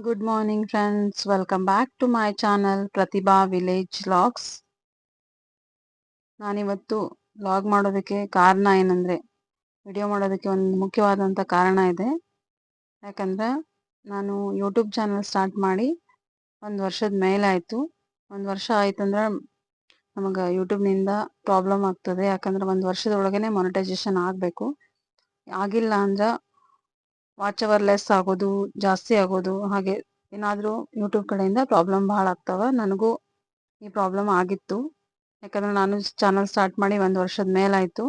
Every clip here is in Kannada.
Good morning friends welcome back to my channel Prathibha village vlogs ನಾನಿವತ್ತು ಲಾಗ್ ಮಾಡೋದಕ್ಕೆ ಕಾರಣ ಏನಂದರೆ ವಿಡಿಯೋ ಮಾಡೋದಕ್ಕೆ ಒಂದು ಮುಖ್ಯವಾದಂಥ ಕಾರಣ ಇದೆ. ಯಾಕಂದ್ರೆ, ನಾನು ಯೂಟ್ಯೂಬ್ ಚಾನಲ್ ಸ್ಟಾರ್ಟ್ ಮಾಡಿ ಒಂದು ವರ್ಷದ ಮೇಲೆ ಆಯಿತು. ಒಂದು ವರ್ಷ ಆಯ್ತಂದ್ರೆ ನಮಗೆ ಯೂಟ್ಯೂಬ್ನಿಂದ ಪ್ರಾಬ್ಲಮ್ ಆಗ್ತದೆ. ಯಾಕಂದ್ರೆ ಒಂದು ವರ್ಷದೊಳಗೇ ಮೊನಿಟೈಸೇಷನ್ ಆಗಬೇಕು. ಆಗಿಲ್ಲ ಅಂದ್ರೆ ವಾಚ್ ಅವರ್ ಲೆಸ್ ಆಗೋದು, ಜಾಸ್ತಿ ಆಗೋದು, ಹಾಗೆ ಏನಾದರೂ ಯೂಟ್ಯೂಬ್ ಕಡೆಯಿಂದ ಪ್ರಾಬ್ಲಮ್ ಭಾಳ ಆಗ್ತಾವ. ನನಗೂ ಈ ಪ್ರಾಬ್ಲಮ್ ಆಗಿತ್ತು. ಯಾಕಂದ್ರೆ ನಾನು ಚಾನಲ್ ಸ್ಟಾರ್ಟ್ ಮಾಡಿ ಒಂದು ವರ್ಷದ ಮೇಲಾಯಿತು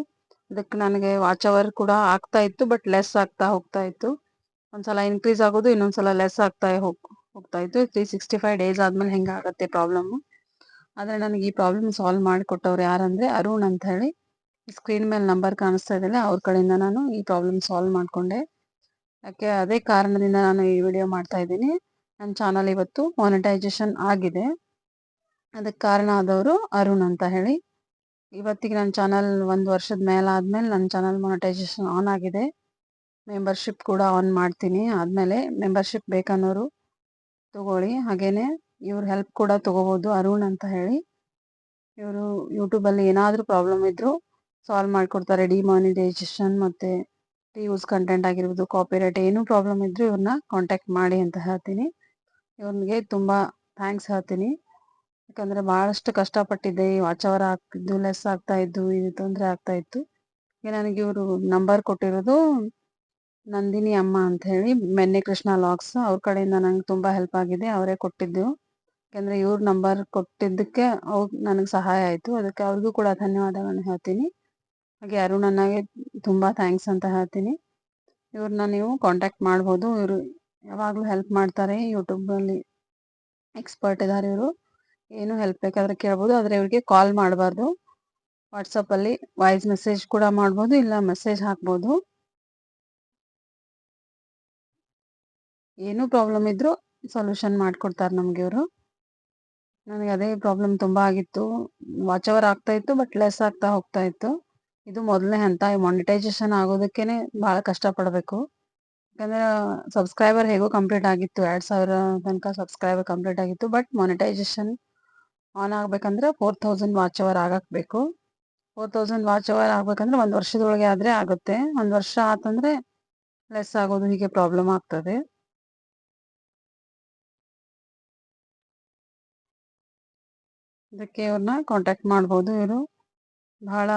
ಅದಕ್ಕೆ ನನಗೆ ವಾಚ್ ಅವರ್ ಕೂಡ ಆಗ್ತಾ ಇತ್ತು ಬಟ್ ಲೆಸ್ ಆಗ್ತಾ ಹೋಗ್ತಾ ಇತ್ತು. ಒಂದ್ಸಲ ಇನ್ಕ್ರೀಸ್ ಆಗೋದು, ಇನ್ನೊಂದ್ಸಲ ಲೆಸ್ ಆಗ್ತಾ ಹೋಗ್, ಹೋಗ್ತಾ ಇತ್ತು. ತ್ರೀ ಸಿಕ್ಸ್ಟಿ ಫೈವ್ ಡೇಸ್ ಆದ್ಮೇಲೆ ಆಗುತ್ತೆ ಪ್ರಾಬ್ಲಮ್ಮು ಆದರೆ ನನಗೆ ಈ ಪ್ರಾಬ್ಲಮ್ ಸಾಲ್ವ್ ಮಾಡಿಕೊಟ್ಟವ್ರು ಯಾರಂದ್ರೆ ಅರುಣ್ ಅಂತ ಹೇಳಿ. ಸ್ಕ್ರೀನ್ ಮೇಲೆ ನಂಬರ್ ಕಾಣಿಸ್ತಾ ಇದ್ದಲ್ಲ ಅವ್ರ ಕಡೆಯಿಂದ ನಾನು ಈ ಪ್ರಾಬ್ಲಮ್ ಸಾಲ್ವ್ ಮಾಡಿಕೊಂಡೆ. ಯಾಕೆ ಅದೇ ಕಾರಣದಿಂದ ನಾನು ಈ ವಿಡಿಯೋ ಮಾಡ್ತಾ ಇದ್ದೀನಿ. ನನ್ನ ಚಾನಲ್ ಇವತ್ತು ಮಾನಿಟೈಸೇಷನ್ ಆಗಿದೆ. ಅದಕ್ಕೆ ಕಾರಣ ಆದವರು ಅರುಣ್ ಅಂತ ಹೇಳಿ. ಇವತ್ತಿಗೆ ನನ್ನ ಚಾನಲ್ ಒಂದು ವರ್ಷದ ಮೇಲಾದ್ಮೇಲೆ ನನ್ನ ಚಾನಲ್ ಮಾನಿಟೈಸೇಷನ್ ಆನ್ ಆಗಿದೆ. ಮೆಂಬರ್ಶಿಪ್ ಕೂಡ ಆನ್ ಮಾಡ್ತೀನಿ. ಆದಮೇಲೆ ಮೆಂಬರ್ಶಿಪ್ ಬೇಕನ್ನೋರು ತಗೊಳ್ಳಿ. ಹಾಗೇನೆ ಇವ್ರ ಹೆಲ್ಪ್ ಕೂಡ ತಗೋಬೋದು ಅರುಣ್ ಅಂತ ಹೇಳಿ. ಇವರು ಯೂಟ್ಯೂಬಲ್ಲಿ ಏನಾದರೂ ಪ್ರಾಬ್ಲಮ್ ಇದ್ದರೂ ಸಾಲ್ವ್ ಮಾಡಿಕೊಡ್ತಾರೆ. ಡಿಮಾನಿಟೈಸೇಷನ್ ಮತ್ತು ಯೂಸ್ ಕಂಟೆಂಟ್ ಆಗಿರ್ಬೋದು ಕಾಪಿರೈಟ್ ಏನೂ ಪ್ರಾಬ್ಲಮ್ ಇದ್ದರೂ ಇವ್ರನ್ನ ಕಾಂಟ್ಯಾಕ್ಟ್ ಮಾಡಿ ಅಂತ ಹೇಳ್ತೀನಿ. ಇವ್ರಿಗೆ ತುಂಬ ಥ್ಯಾಂಕ್ಸ್ ಹೇಳ್ತೀನಿ. ಯಾಕಂದರೆ ಭಾಳಷ್ಟು ಕಷ್ಟಪಟ್ಟಿದ್ದೆ, ಈ ವಾಚ್ ಅವರ್ ಆಗ್ತಿದ್ದು ಲೆಸ್ ಆಗ್ತಾ ಇದ್ದು, ಇದು ತೊಂದರೆ ಆಗ್ತಾ ಇತ್ತು. ಈಗ ನನಗೆ ಇವರು ನಂಬರ್ ಕೊಟ್ಟಿರೋದು ನಂದಿನಿ ಅಮ್ಮ ಅಂತ ಹೇಳಿ, ಮೆನ್ನೆ ಕೃಷ್ಣ ಲಾಕ್ಸ್ ಅವ್ರ ಕಡೆಯಿಂದ ನಂಗೆ ತುಂಬ ಹೆಲ್ಪ್ ಆಗಿದೆ, ಅವರೇ ಕೊಟ್ಟಿದ್ದು. ಯಾಕಂದ್ರೆ ಇವ್ರ ನಂಬರ್ ಕೊಟ್ಟಿದ್ದಕ್ಕೆ ಅವ್ರು ನನಗೆ ಸಹಾಯ ಆಯಿತು. ಅದಕ್ಕೆ ಅವ್ರಿಗೂ ಕೂಡ ಧನ್ಯವಾದಗಳನ್ನ ಹೇಳ್ತೀನಿ. ಹಾಗೆ ಅರುಣಣ್ಣಗೆ ತುಂಬ ಥ್ಯಾಂಕ್ಸ್ ಅಂತ ಹೇಳ್ತೀನಿ. ಇವ್ರನ್ನ ನೀವು ಕಾಂಟ್ಯಾಕ್ಟ್ ಮಾಡ್ಬೋದು. ಇವರು ಯಾವಾಗಲೂ ಹೆಲ್ಪ್ ಮಾಡ್ತಾರೆ. ಯೂಟ್ಯೂಬಲ್ಲಿ ಎಕ್ಸ್ಪರ್ಟ್ ಇದ್ದಾರೆ ಇವರು. ಏನು ಹೆಲ್ಪ್ ಬೇಕಾದ್ರೆ ಕೇಳ್ಬೋದು. ಆದರೆ ಇವ್ರಿಗೆ ಕಾಲ್ ಮಾಡಬಾರ್ದು. ವಾಟ್ಸಪ್ಪಲ್ಲಿ ವಾಯ್ಸ್ ಮೆಸೇಜ್ ಕೂಡ ಮಾಡ್ಬೋದು, ಇಲ್ಲ ಮೆಸೇಜ್ ಹಾಕ್ಬೋದು. ಏನೂ ಪ್ರಾಬ್ಲಮ್ ಇದ್ದರೂ ಸೊಲ್ಯೂಷನ್ ಮಾಡಿಕೊಡ್ತಾರೆ ನಮಗೆ ಇವರು. ನನಗೆ ಅದೇ ಪ್ರಾಬ್ಲಮ್ ತುಂಬ ಆಗಿತ್ತು. ವಾಚ್ ಅವರ್ ಆಗ್ತಾ ಇತ್ತು ಬಟ್ ಲೆಸ್ ಆಗ್ತಾ ಹೋಗ್ತಾ ಇತ್ತು. ಇದು ಮೊದಲನೇ ಹಂತ. ಮಾನಿಟೈಸೇಷನ್ ಆಗೋದಕ್ಕೇನೆ ಕಷ್ಟ ಕಷ್ಟಪಡಬೇಕು. ಯಾಕಂದ್ರೆ ಸಬ್ಸ್ಕ್ರೈಬರ್ ಹೇಗೋ ಕಂಪ್ಲೀಟ್ ಆಗಿತ್ತು. ಎರಡು ಸಾವಿರ ತನಕ ಸಬ್ಸ್ಕ್ರೈಬರ್ ಕಂಪ್ಲೀಟ್ ಆಗಿತ್ತು. ಬಟ್ ಮಾನಿಟೈಸೇಷನ್ ಆನ್ ಆಗ್ಬೇಕಂದ್ರೆ ಫೋರ್ ತೌಸಂಡ್ ವಾಚ್ ಅವರ್ ಆಗಬೇಕು ಫೋರ್ ತೌಸಂಡ್ ವಾಚ್ ಅವರ್ ಆಗ್ಬೇಕಂದ್ರೆ ಒಂದು ವರ್ಷದೊಳಗೆ ಆದ್ರೆ ಆಗುತ್ತೆ. ಒಂದು ವರ್ಷ ಆತಂದ್ರೆ ಲೆಸ್ ಆಗೋದು ಹೀಗೆ ಪ್ರಾಬ್ಲಮ್ ಆಗ್ತದೆ. ಇದಕ್ಕೆ ಇವ್ರನ್ನ ಕಾಂಟ್ಯಾಕ್ಟ್ ಮಾಡ್ಬೋದು ಇವರು. ಬಹಳ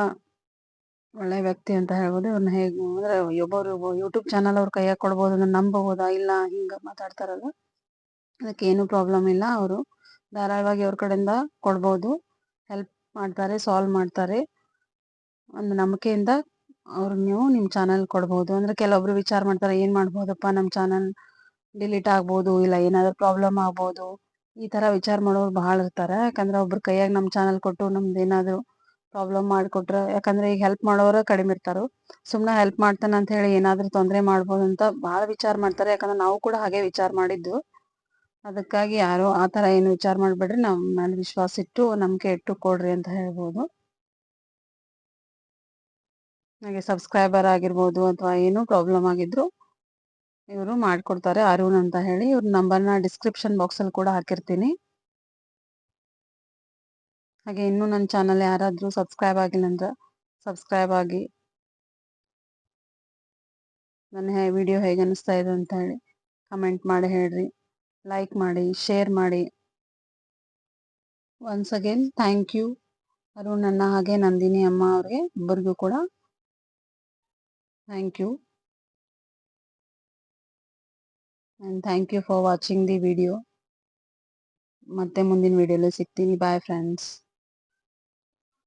ಒಳ್ಳೆ ವ್ಯಕ್ತಿ ಅಂತ ಹೇಳ್ಬೋದು. ಇವ್ರನ್ನ ಹೇಗೆ ಅಂದ್ರೆ ಒಬ್ಬರು ಯೂಟ್ಯೂಬ್ ಚಾನಲ್ ಅವ್ರ ಕೈಯಾಗ ಕೊಡ್ಬೋದು ಅಂದ್ರೆ ನಂಬಬಹುದಾ ಇಲ್ಲ ಹಿಂಗ ಮಾತಾಡ್ತಾರಲ್ಲ ಅದಕ್ಕೆ ಏನು ಪ್ರಾಬ್ಲಮ್ ಇಲ್ಲ. ಅವರು ಧಾರಾಳವಾಗಿ ಅವ್ರ ಕಡೆಯಿಂದ ಕೊಡ್ಬೋದು. ಹೆಲ್ಪ್ ಮಾಡ್ತಾರೆ ಸಾಲ್ವ್ ಮಾಡ್ತಾರೆ. ಒಂದು ನಂಬಿಕೆಯಿಂದ ಅವ್ರು ನೀವು ನಿಮ್ಮ ಚಾನಲ್ ಕೊಡ್ಬೋದು. ಅಂದ್ರೆ ಕೆಲವೊಬ್ರು ವಿಚಾರ ಮಾಡ್ತಾರೆ, ಏನು ಮಾಡ್ಬೋದಪ್ಪ ನಮ್ಮ ಚಾನಲ್ ಡಿಲೀಟ್ ಆಗ್ಬೋದು, ಇಲ್ಲ ಏನಾದ್ರು ಪ್ರಾಬ್ಲಮ್ ಆಗ್ಬೋದು. ಈ ಥರ ವಿಚಾರ ಮಾಡೋರು ಬಹಳ ಇರ್ತಾರೆ. ಯಾಕಂದ್ರೆ ಒಬ್ರು ಕೈಯಾಗ ನಮ್ಮ ಚಾನಲ್ ಕೊಟ್ಟು ನಮ್ದು ಏನಾದರೂ ಪ್ರಾಬ್ಲಮ್ ಮಾಡಿಕೊಟ್ರೆ, ಯಾಕಂದ್ರೆ ಈಗ ಹೆಲ್ಪ್ ಮಾಡೋರ ಕಡಿಮೆ ಇರ್ತಾರ. ಸುಮ್ಮನೆ ಹೆಲ್ಪ್ ಮಾಡ್ತಾನೆ ಅಂತ ಹೇಳಿ ಏನಾದ್ರೂ ತೊಂದರೆ ಮಾಡ್ಬೋದು ಅಂತ ಭಾಳ ವಿಚಾರ ಮಾಡ್ತಾರೆ. ಯಾಕಂದ್ರೆ ನಾವು ಕೂಡ ಹಾಗೆ ವಿಚಾರ ಮಾಡಿದ್ದು. ಅದಕ್ಕಾಗಿ ಯಾರು ಆ ಥರ ಏನು ವಿಚಾರ ಮಾಡಬೇಡ್ರಿ. ನಮ್ಮ ಮೇಲೆ ವಿಶ್ವಾಸ ಇಟ್ಟು ನಂಬಿಕೆ ಇಟ್ಟು ಕೊಡ್ರಿ ಅಂತ ಹೇಳ್ಬೋದು. ನನಗೆ ಸಬ್ಸ್ಕ್ರೈಬರ್ ಆಗಿರ್ಬೋದು ಅಥವಾ ಏನು ಪ್ರಾಬ್ಲಮ್ ಆಗಿದ್ರು ಇವರು ಮಾಡ್ಕೊಡ್ತಾರೆ. ಅರುಣ್ ಅಂತ ಹೇಳಿ ಇವ್ರ ನಂಬರ್ನ ಡಿಸ್ಕ್ರಿಪ್ಷನ್ ಬಾಕ್ಸಲ್ಲಿ ಕೂಡ ಹಾಕಿರ್ತೀನಿ. ಹಾಗೆ ಇನ್ನೂ ನನ್ನ ಚಾನಲ್ ಯಾರಾದರೂ ಸಬ್ಸ್ಕ್ರೈಬ್ ಆಗಿಲ್ಲ ಅಂದ್ರೆ ಸಬ್ಸ್ಕ್ರೈಬ್ ಆಗಿ. ನನ್ನ ವಿಡಿಯೋ ಹೇಗೆ ಅನಿಸ್ತಾ ಇದೆ ಅಂತ ಹೇಳಿ ಕಮೆಂಟ್ ಮಾಡಿ, ಹೇಳ್ರಿ. ಲೈಕ್ ಮಾಡಿ ಶೇರ್ ಮಾಡಿ. Once again thank you Arun ನನ್ನ ಹಾಗೆ, ನಂದಿನಿ ಅಮ್ಮ ಅವ್ರಿಗೆ ಇಬ್ಬರಿಗೂ ಕೂಡ thank you and thank you for watching the video ಮತ್ತೆ ಮುಂದಿನ ವಿಡಿಯೋಲಿ ಸಿಗ್ತೀನಿ. Bye friends